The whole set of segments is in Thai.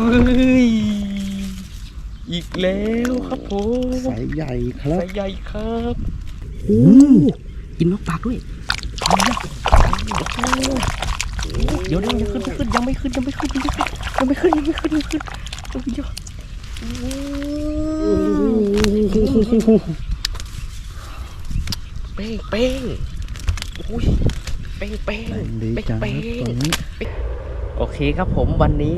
เฮ้ย อีกแล้วครับผมสายใหญ่ครับสายใหญ่ครับโอ้กินนกปากด้วยเดี๋ยวเดี๋ยวยังขึ้นไม่ขึ้นยังไม่ขึ้นยังไม่ขึ้นยังไม่ขึ้นยังไม่ขึ้นยังไม่ขึ้นยังไม่ขึ้นโอ้ยเป้งเป้งโอ้ยเป้งเป้งแรงดีเป้งจังคเป้รับตัวงนี้ โอเคครับผมวันนี้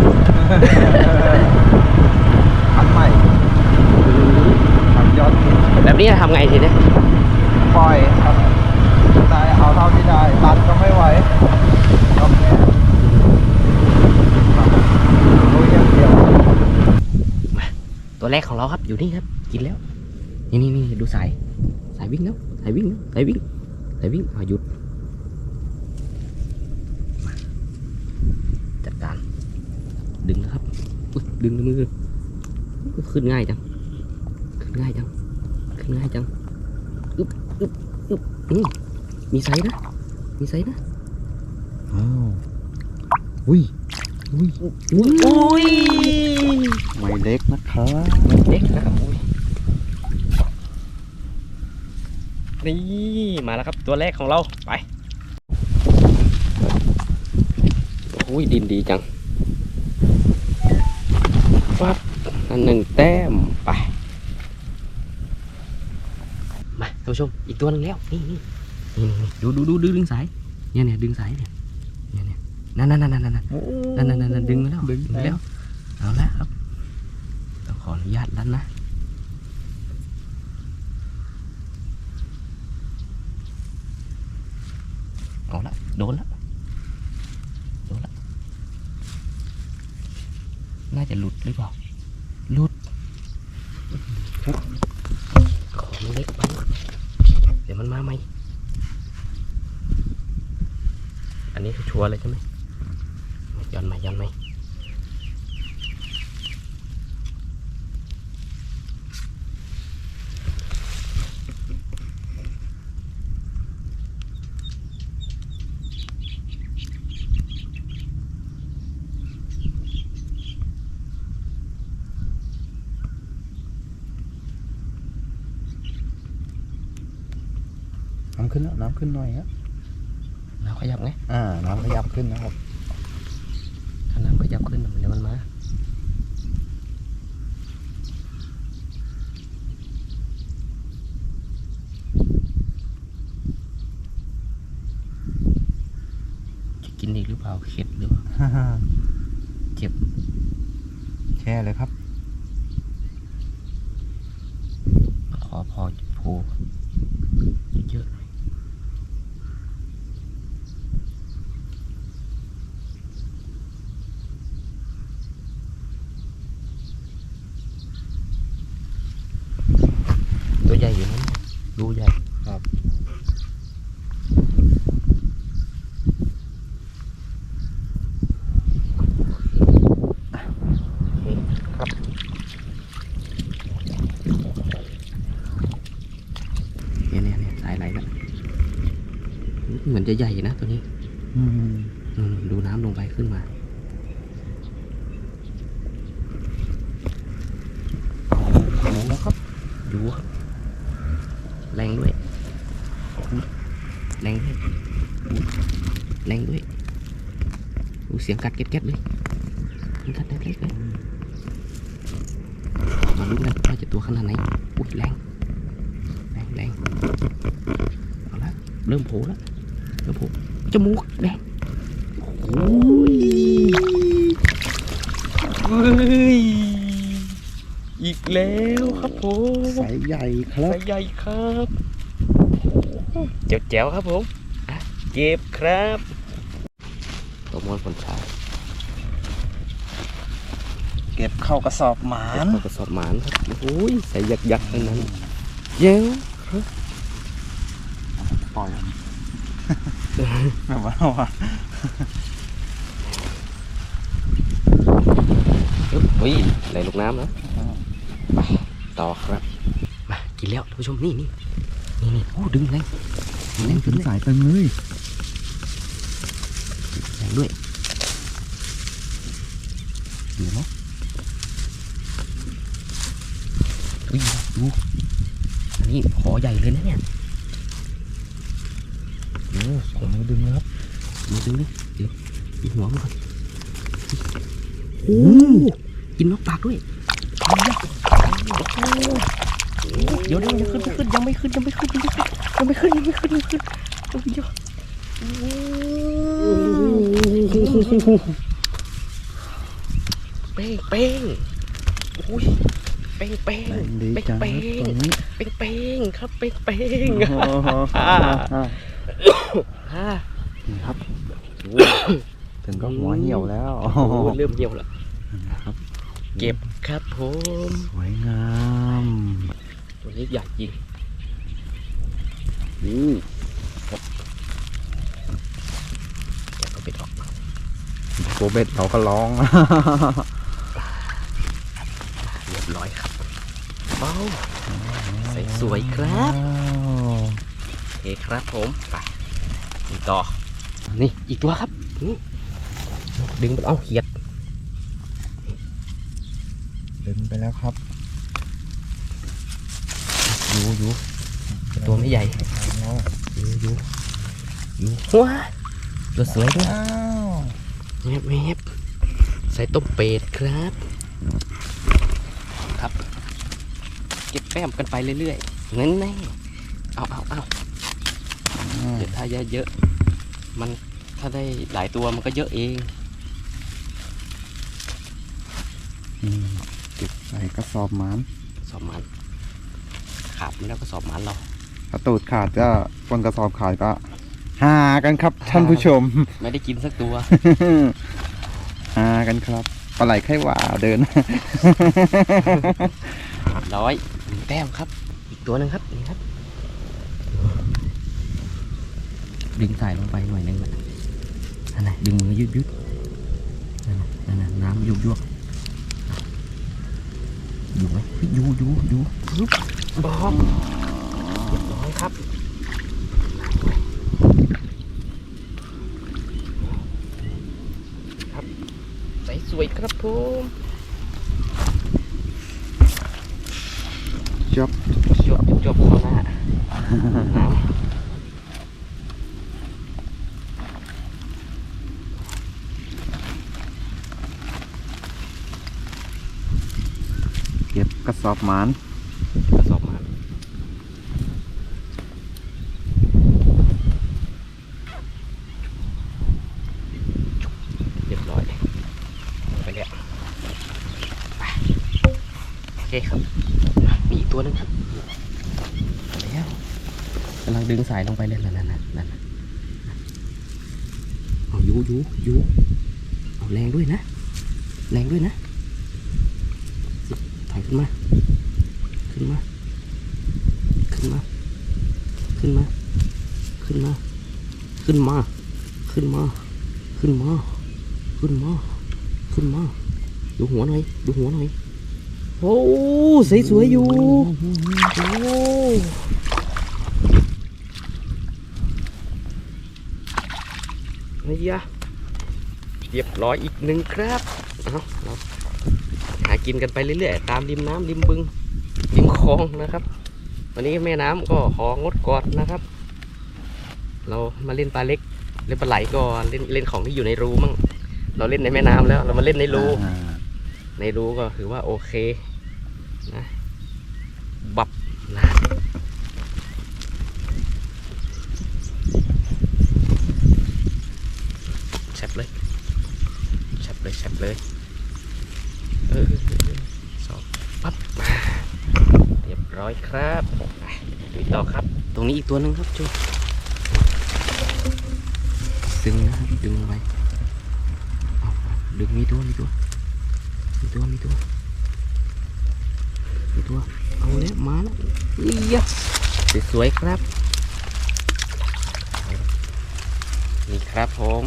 จริงเลยอันใหม่ทำยอดฮิตแบบนี้จะทำไงทีเนี่ยปล่อยครับได้เอาเท่าที่ได้ตัดก็ไม่ไหวยอมแพ้ครับรู้อย่างเดียวตัวแรกของเราครับอยู่นี่ครับ กินแล้ว นี่นี่นี่ดูสายสายวิ่งแล้วสายวิ่งแล้วสายวิ่งสายวิ่งอะหยุดมาจัดการ ดึงนะครับอุ๊ยดึงด้วยมืออุ๊ยขึ้นง่ายจังขึ้นง่ายจังขึ้นง่ายจังอึ๊บอึ๊บอึ๊บอืมมีไซส์นะมีไซส์นะอ้าวอุ้ยอุ้ยอุ้ยอุ้ยไม่เล็กนะครับเด็กนะครับอุ้ยนี่มาแล้วครับตัวแรกของเราไปอุ้ยดินดีจัง ปั๊บอันหนึ่งแต้มไป มาท่านผู้ชม อีกตัวหนึงแล้ว นี่นี่นี่นี่ดูดูดูดูดึงสาย เนี่ยเนี่ยดึงสายเนี่ยเนี่ยเนี่ยนั่นนั่นนั่นนั่นนั่นนั่นนั่นนั่นดึงมาแล้วดึงมาแล้วเอาละครับต้องขออนุญาตแล้วนะเอาละโดนละโดนละ น่าจะหลุดหรือเปล่าหลุดของเล็กไปเดี๋ยวมันมาไหมอันนี้คือชัวร์เลยใช่ไหมย้อนไหมย้อนไหม ขึ้นแล้วน้ำขึ้นหน่อยครับเราขยับไงอ่า น้ำขยับขึ้นนะครับถ้าน้ำขยับขึ้นเดี๋ยวมันมาจะกินอีกหรือเปล่าเข็ดหรือเปล่าเจ็บแช่เลยครับ ขอพอโผล่เยอะๆหน่อยตัวใหญ่อยู่นั้นดูใหญ่ ครับ ครับ เนี่ยเนี่ยเนี่ยสายไหลแล้วเหมือนจะใหญ่นะตัวนี้อืมอืมดูน้ำลงไปขึ้นมา ดูแล้วครับ ดูครับแรงด้วยอุ๊ยแรงด้วยอุ๊ยแรงด้วย ดูเสียงกัดเก็ดๆเลยมันกัดเก็ดๆเลย มาลุ้นกันว่าจะตัวขนาดไหนอุ้ยแรงแรงแรงเอาละเริ่มโผล่แล้วเริ่มโผล่จมูกแดงโอ้ยเฮ้ยอีกแล้วครับผมสายใหญ่ครัไซบส์ใหญ่ครับเจ๋วแจ๋วๆครับผมอะเก็บครับตัวมอนผลชาย เก็บเข้ากระสอบหมานเขากระสอบหมานครับโอ้ยใส่ยักยักๆทั้งนั้นเย้วปล่อยแบบว่าว่าอึ๊บเฮ้ยไหลลงน้ำแล้วไปต่อครับ มากินแล้วท่านผู้ชมนี่นี่นี่นี่โอ้ดึงแรงแรงขึ้นเลยสายเต็มเลยแรงด้วยเดี๋ยวเนาะ อุ้ยดูอันนี้ขอใหญ่เลยนะเนี่ยโอ้ผมมือดึงนะครับมาดูดิเดี๋ยวดูหัวมันก่อนโอ้กินนกปากด้วยเดี๋ยวเดี๋ยวยังขึ้นยังขึ้นยังไม่ขึ้นยังไม่ขึ้นยังไม่ขึ้นยังไม่ขึ้นยังไม่ขึ้นยังไม่ขึ้นโอ้ยเป้งเป้งโอ้ย เป้งเป้งดีเป้งจังเป้ตรงงนี้เป้งเป้งครับเป้งเป้งอ่าฮ่านี่ครับถึงก็หัวเหี่ยวแล้วโอ้โหเริ่มเหี่ยวแล้วครับ เก็บครับผมสวยงามตัวนี้ใหญ่จริงอือครับแกะก็เป็ดออกโกเบ็ดเราก็ร้อง เรียบร้อยครับเบ้าใส่สวยครับโอเคครับผมไปนี่ต่อ นี่อีกตัวครับนี่ดึงมันเอาเขียดดึงไปแล้วครับอยู่อยู่ตัวไม่ใหญ่แล้วอยู่อยู่อยู่ว้าตัวสวยด้วยอ้าวแมบแมบใส่ต้มเป็ดครับ ครับเก็บแป้มกันไปเรื่อยๆเงินแน่เอาเอาเอาเดี๋ยวถ้าเยอะๆมันถ้าได้หลายตัวมันก็เยอะเองอืมเก็บใส่กระสอบหมานสอบมันขาดไม่แล้วก็สอบมันเราถ้าตูดขาดก็บนกระสอบขาดก็หากันครับท่านผู้ชม ไม่ได้กินสักตัวหากันครับปลาไหลไข้หว่าเดินร้อยหนึ่ง แต้มครับ อีกตัวหนึ่งครับนี่ครับ ดึงสายลงไปหน่อยนึงนะนั่นน่ะดึงมือยืดยืดนั่นน่ะนั่นน่ะน้ำยุบยวกอยู่ไหมยอยู่อยู่อยู่ปึ๊บอมเรียบร้อยครับครับใสสวยครับผม จบจบจบเข้าหน้าน้ำเก็บกระสอบหมานกระสอบมาเรียบร้อยไปแล้วไปโอเคครับมี อีกตัวนึงครับแล้วกำลังดึงสายลงไปเลยนั่นนั่นนั่นเอายูยูยูเอาแรงด้วยนะ แรงด้วยนะถอยขึ้นมา ขึ้นมา ขึ้นมา ขึ้นมา ขึ้นมา ขึ้นมา ขึ้นมา ขึ้นมา ขึ้นมา ขึ้นมา ดูหัวหน่อย ดูหัวหน่อย โอ้สวยสวยๆอยู่โอ้นี่ยะเรียบร้อยอีกหนึ่งครับเอาเราหากินกันไปเรื่อยๆ ตามริมน้ำริมบึง ริมคลองนะครับ วันนี้แม่น้ำก็ของดกอดนะครับ เรามาเล่นปลาเล็ก เล่นปลาไหลก่อน เล่นเล่นของที่อยู่ในรูมั่งเราเล่นในแม่น้ำแล้ว เรามาเล่นในรู ในรูก็ถือว่าโอเคนะบับนะแชบเลยแชบเลยแชบเลยเออสองปั๊บมาเรียบร้อยครับไปดูต่อครับ ตรงนี้อีกตัวหนึ่งครับจูดึงนะครับดึงไปเอาดึงมีตัวมีตัว มีตัวมีตัวมีตัวเอาแล้วมาแล้วเอียะสวยๆครับนี่ครับผม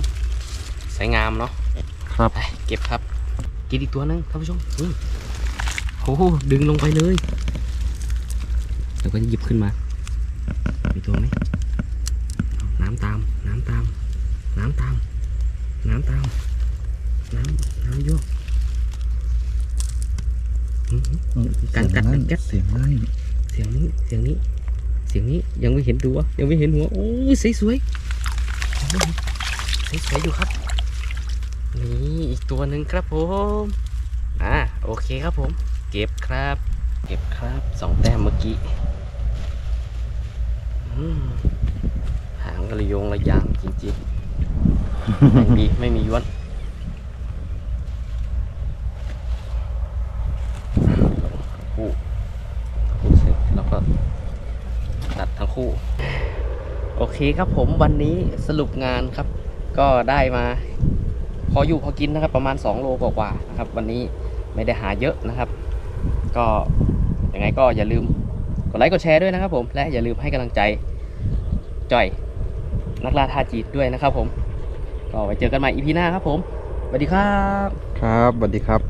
สวยงามเนาะครับไปเก็บครับกินอีกตัวหนึงท่านผู้ชมนี่โอ้โหดึงลงไปเลยแล้วก็จะหยิบขึ้นมา มีตัวไหมเอาน้ำตาม น้ำตาม น้ำตาม น้ำตาม น้ำน้ำโยกอื้อ หือกัดกัดกัดกัดเสียงนั่นเสียงนี้เสียงนี้ เสียงนี้ยังไม่เห็นตัวยังไม่เห็นหัวโอ้ยสวยสวยสวยสวยๆอยู่ครับนี่อีกตัวหนึ่งครับผมอ่าโอเคครับผม เก็บครับ เก็บครับสองแต้มเมื่อกี้อืมหางกระโยงระยางจริงๆไม่มีไม่มีย้วนคู่คู่เสร็จแล้วก็ตัดทั้งคู่ โอ เคครับผมวันนี้สรุปงานครับ ก็ได้มา พออยู่พอกินนะครับ ประมาณ 2 โลกว่าๆนะครับ วันนี้ไม่ได้หาเยอะนะครับ ก็ยังไงก็อย่าลืมกดไลค์กดแชร์ด้วยนะครับ ผมและอย่าลืมให้กำลังใจจ่อยนักล่าท่าจีดด้วยนะครับ ผม ก็ไว้เจอกันใหม่อีพีหน้าครับ ผมสวัสดีครับ ครับสวัสดีครับ